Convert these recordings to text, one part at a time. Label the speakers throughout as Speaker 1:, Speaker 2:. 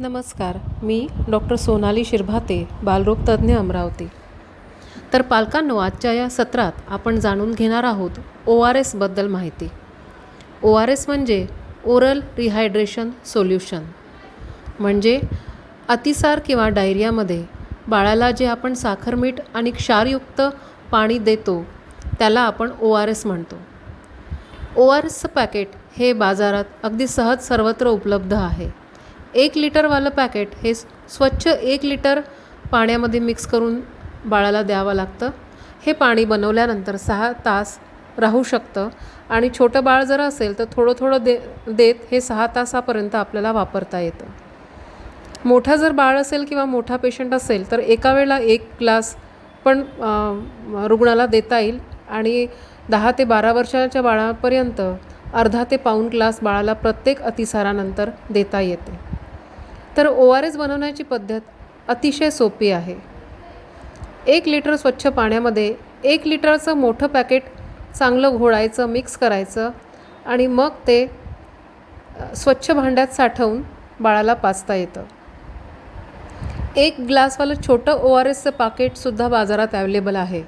Speaker 1: नमस्कार मी डॉक्टर सोनाली शिरभाते बालरोग तज्ज्ञ अमरावती. तर पालकांनो आजच्या या सत्रात आपण जाणून घेणार आहोत ओ आर एसबद्दल माहिती. ओ आर एस म्हणजे ओरल रिहायड्रेशन सोल्युशन म्हणजे अतिसार किंवा डायरियामध्ये बाळाला जे आपण साखर मीठ आणि क्षारयुक्त पाणी देतो त्याला आपण ओ आर एस म्हणतो. ओ आर एसचं पॅकेट हे बाजारात अगदी सहज सर्वत्र उपलब्ध आहे. एक लिटरवालं पॅकेट हे स्वच्छ एक लिटर पाण्यामध्ये मिक्स करून बाळाला द्यावं लागतं. हे पाणी बनवल्यानंतर सहा तास राहू शकतं आणि छोटं बाळ जर असेल तर थोडं थोडं दे देत हे सहा तासापर्यंत आपल्याला वापरता येतं. मोठं जर बाळ असेल किंवा मोठा पेशंट असेल तर एका वेळेला एक ग्लास पण रुग्णाला देता येईल आणि दहा ते बारा वर्षाच्या बाळापर्यंत अर्धा ते पाऊण ग्लास बाळाला प्रत्येक अतिसारानंतर देता येते. तर ओ आर एस बनवण्याची पद्धत अतिशय सोपी आहे. एक लिटर स्वच्छ पाण्यामध्ये एक लिटरचं मोठं पॅकेट चांगलं घोळायचं मिक्स करायचं आणि मग ते स्वच्छ भांड्यात साठवून बाळाला पाचता येतं. एक ग्लासवालं छोटं ओ आर एसचं पाकेटसुद्धा बाजारात अवेलेबल आहे.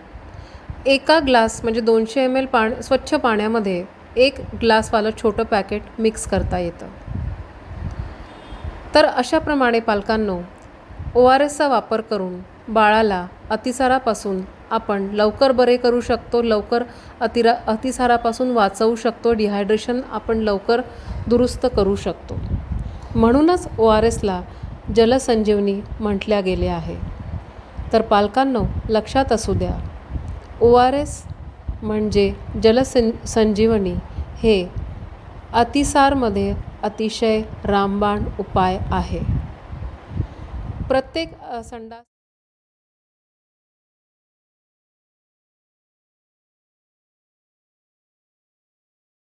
Speaker 1: एका ग्लास म्हणजे दोनशे एम एल पाण स्वच्छ पाण्यामध्ये एक ग्लासवालं छोटं पॅकेट मिक्स करता येतं. तर अशाप्रमाणे पालकांनो ओ आर एसचा वापर करून बाळाला अतिसारापासून आपण लवकर बरे करू शकतो लवकर अतिरा अतिसारापासून वाचवू शकतो डिहायड्रेशन आपण लवकर दुरुस्त करू शकतो. म्हणूनच ओ आर एसला जलसंजीवनी म्हटल्या गेले आहे. तर पालकांनो लक्षात असू द्या ओ आर एस म्हणजे जलसं संजीवनी हे अतिसारमध्ये अतिशय रामबाण उपाय आहे. प्रत्येक संडास